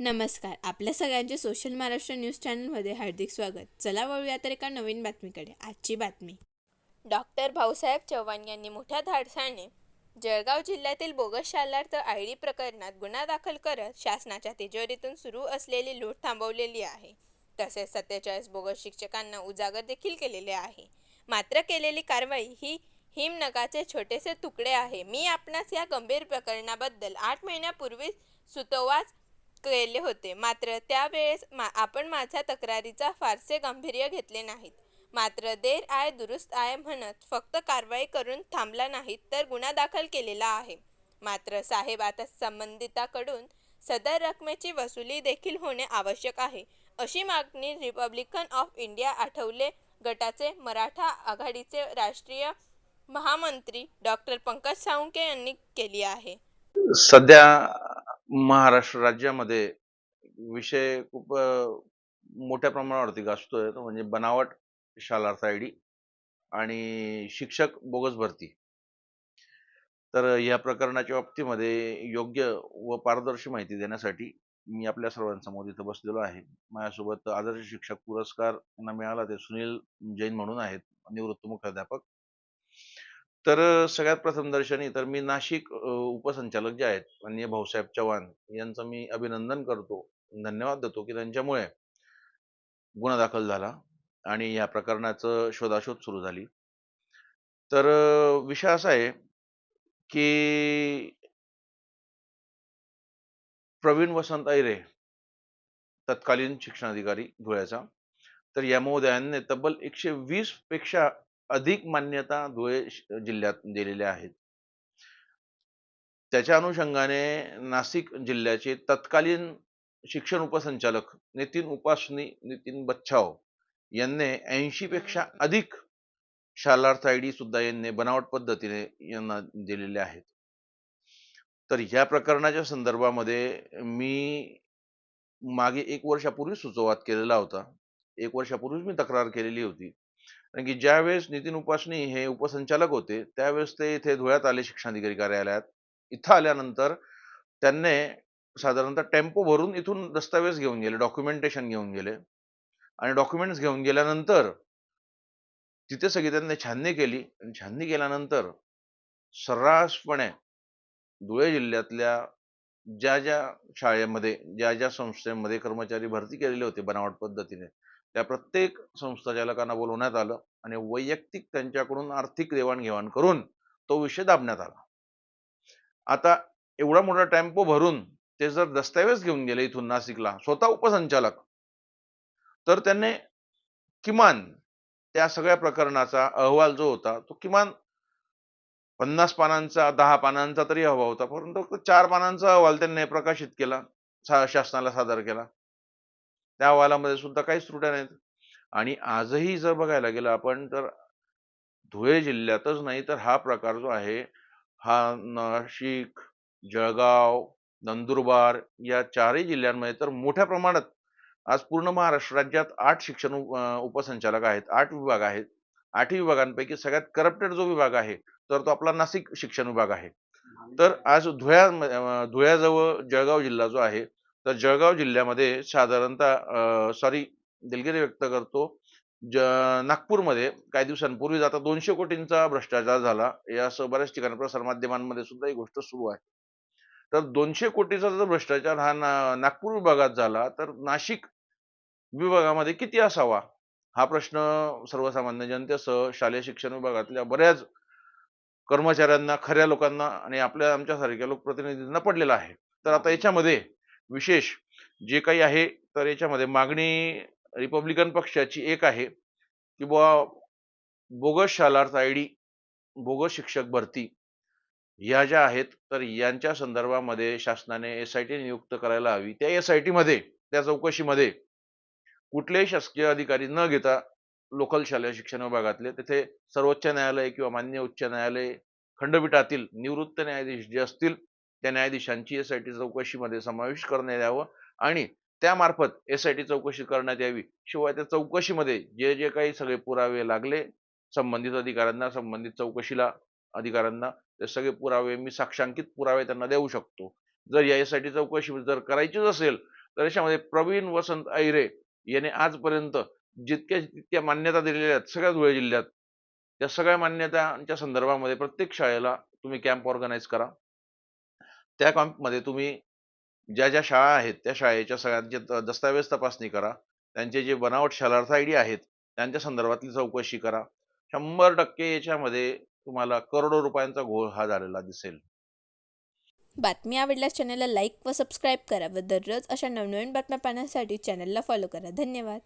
नमस्कार. आपल्या सगळ्यांचे सोशल महाराष्ट्र न्यूज चॅनलमध्ये हार्दिक स्वागत. चला वळूया तर एका नवीन बातमीकडे. आजची बातमी. डॉक्टर भाऊसाहेब चव्हाण यांनी मोठ्या धाडसाने जळगाव जिल्ह्यातील बोगस शालार्थ आय डी प्रकरणात गुन्हा दाखल करत शासनाच्या तिजोरीतून सुरू असलेली लूट थांबवलेली आहे. तसेच सत्तेचाळीस बोगस शिक्षकांना उजागर देखील केलेले आहे. मात्र केलेली कारवाई ही हिमनगाचे छोटेसे तुकडे आहे. मी आपणास या गंभीर प्रकरणाबद्दल आठ महिन्यापूर्वी सुतोवाच केले होते. मात्र त्यावेळेस मा आपण माझ्या तक्रारीचा फारसे गांभीर्य घेतले नाहीत. मात्र देर आय दुरुस्त आय म्हणत फक्त कारवाई करून थांबला नाहीत तर गुन्हा दाखल केलेला आहे. मात्र साहेब आता संबंधिताकडून सदर रकमेची वसुली देखील होणे आवश्यक आहे. अशी मागणी रिपब्लिकन ऑफ इंडिया आठवले गटाचे मराठा आघाडीचे राष्ट्रीय महामंत्री डॉक्टर पंकज साळुंके यांनी केली आहे. सध्या महाराष्ट्र राज्यामध्ये विषय खूप मोठ्या प्रमाणावरती गाजतोय तो म्हणजे बनावट शालार्थ आय डी आणि शिक्षक बोगस भरती. तर या प्रकरणाच्या बाबतीमध्ये योग्य व पारदर्शी माहिती देण्यासाठी मी आपल्या सर्वांसमोर इथं बसलेलो आहे. माझ्यासोबत आदर्श शिक्षक पुरस्कार यांना मिळाला ते सुनील जैन म्हणून आहेत निवृत्त मुख्याध्यापक. तर सगळ्यात प्रथम दर्शनी तर मी नाशिक उपसंचालक जे आहेत माननीय भाऊसाहेब चव्हाण यांचं मी अभिनंदन करतो धन्यवाद देतो की त्यांच्यामुळे गुन्हा दाखल झाला आणि या प्रकरणाचं शोधाशोध सुरू झाली. तर विषय असा आहे की प्रवीण वसंत ऐरे तत्कालीन शिक्षणाधिकारी धुळ्याचा तर या महोदयांनी तब्बल एकशे वीसपेक्षा अधिक मान्यता धुळे जिल्ह्यात दिलेल्या आहेत. त्याच्या अनुषंगाने नाशिक जिल्ह्याचे तत्कालीन शिक्षण उपसंचालक नितीन उपासनी नितीन बच्छाव यांनी ऐंशी पेक्षा अधिक शालार्थ आय डी सुद्धा यांनी बनावट पद्धतीने यांना दिलेले आहेत. तर ह्या प्रकरणाच्या संदर्भामध्ये मी मागे एक वर्षापूर्वी सुचोवात केलेला होता. एक वर्षापूर्वीच मी तक्रार केलेली होती. कारण की ज्यावेळेस नितीन उपासनी हे उपसंचालक होते त्यावेळेस ते इथे धुळ्यात आले शिक्षणाधिकारी कार्यालयात. इथं आल्यानंतर त्यांनी साधारणतः टेम्पो भरून इथून दस्तावेज घेऊन गेले डॉक्युमेंटेशन घेऊन गेले. आणि डॉक्युमेंट्स घेऊन गेल्यानंतर तिथे सगळी त्यांनी छाननी केली. आणि छाननी केल्यानंतर सर्रासपणे धुळे जिल्ह्यातल्या ज्या ज्या शाळेमध्ये ज्या ज्या संस्थेमध्ये कर्मचारी भरती केलेले होते बनावट पद्धतीने त्या प्रत्येक संस्थाचालकांना बोलवण्यात आलं आणि वैयक्तिक त्यांच्याकडून आर्थिक देवाणघेवाण करून तो विषय दाबण्यात आला. आता एवढा मोठा टेम्पो भरून ते जर दस्तऐवज घेऊन गेले इथून नाशिकला स्वतः उपसंचालक तर त्यांनी किमान त्या सगळ्या प्रकरणाचा अहवाल जो होता तो किमान पन्नास पानांचा दहा पानांचा तरी हवा होता. परंतु फक्त चार पानांचा अहवाल त्यांनी प्रकाशित केला सा शासनाला सादर केला. त्या अहवालामध्ये सुद्धा काहीच त्रुट्या नाहीत. आणि आजही जर बघायला गेलं आपण तर धुळे जिल्ह्यातच नाही तर हा प्रकार जो आहे हा नाशिक जळगाव नंदुरबार या चारही जिल्ह्यांमध्ये तर मोठ्या प्रमाणात आज पूर्ण महाराष्ट्र राज्यात आठ शिक्षण उप- उपसंचालक आहेत आठ विभाग आहेत. आठही विभागांपैकी सगळ्यात करप्टेड जो विभाग आहे तर तो आपला नाशिक शिक्षण विभाग आहे. तर आज धुळ्या धुळ्याजवळ जळगाव जिल्हा जो आहे तर जळगाव जिल्ह्यामध्ये साधारणतः सॉरी दिलगिरी व्यक्त करतो ज नागपूरमध्ये काही दिवसांपूर्वी आता दोनशे कोटींचा भ्रष्टाचार झाला. यासह बऱ्याच ठिकाणी प्रसारमाध्यमांमध्ये सुद्धा ही गोष्ट सुरू आहे. तर दोनशे कोटीचा जर भ्रष्टाचार हा ना नागपूर विभागात झाला तर नाशिक विभागामध्ये किती असावा? हा प्रश्न सर्वसामान्य जनतेसह शालेय शिक्षण विभागातल्या बऱ्याच कर्मचाऱ्यांना खऱ्या लोकांना आणि आपल्या आमच्यासारख्या लोकप्रतिनिधींना पडलेला आहे. तर आता याच्यामध्ये विशेष जे काही आहे तर याच्यामध्ये मागणी रिपब्लिकन पक्षाची एक आहे की बुवा bogus Shalarth I D bogus शिक्षक भरती ह्या ज्या आहेत तर यांच्या संदर्भामध्ये शासनाने एस आय टी नियुक्त करायला हवी. त्या एस आय टी मध्ये त्या चौकशीमध्ये कुठलेही शासकीय अधिकारी न घेता लोकल शालेय शिक्षण विभागातले तिथे सर्वोच्च न्यायालय किंवा मान्य उच्च न्यायालय खंडपीठातील निवृत्त न्यायाधीश जे असतील त्या न्यायाधीशांची एस आय टी चौकशीमध्ये समावेश करण्यात यावं आणि त्यामार्फत एस आय टी चौकशी करण्यात यावी. शिवाय त्या चौकशीमध्ये जे जे काही सगळे पुरावे लागले संबंधित अधिकाऱ्यांना संबंधित चौकशीला अधिकाऱ्यांना ते सगळे पुरावे मी साक्षांकित पुरावे त्यांना देऊ शकतो. जर या एस आय टी चौकशी जर करायचीच असेल तर याच्यामध्ये प्रवीण वसंत ऐरे याने आजपर्यंत जितक्या जितक्या मान्यता दिलेल्या आहेत सगळ्या धुळे जिल्ह्यात त्या सगळ्या मान्यतांच्या संदर्भामध्ये प्रत्येक शाळेला तुम्ही कॅम्प ऑर्गनाईज करा. त्या कॅम्पमध्ये तुम्ही ज्या ज्या शाळा आहेत त्या शाळेच्या सगळ्यांचे दस्तावेज तपासणी करा. त्यांचे जे बनावट शालार्थ आय डी आहेत त्यांच्या संदर्भातली चौकशी करा. शंभर टक्के याच्यामध्ये तुम्हाला करोडो रुपयांचा घोळ हा झालेला दिसेल. बातमी आवडल्यास चॅनलला लाईक व सबस्क्राईब करा व दररोज अशा नवनवीन बातम्या पाहण्यासाठी चॅनलला फॉलो करा. धन्यवाद.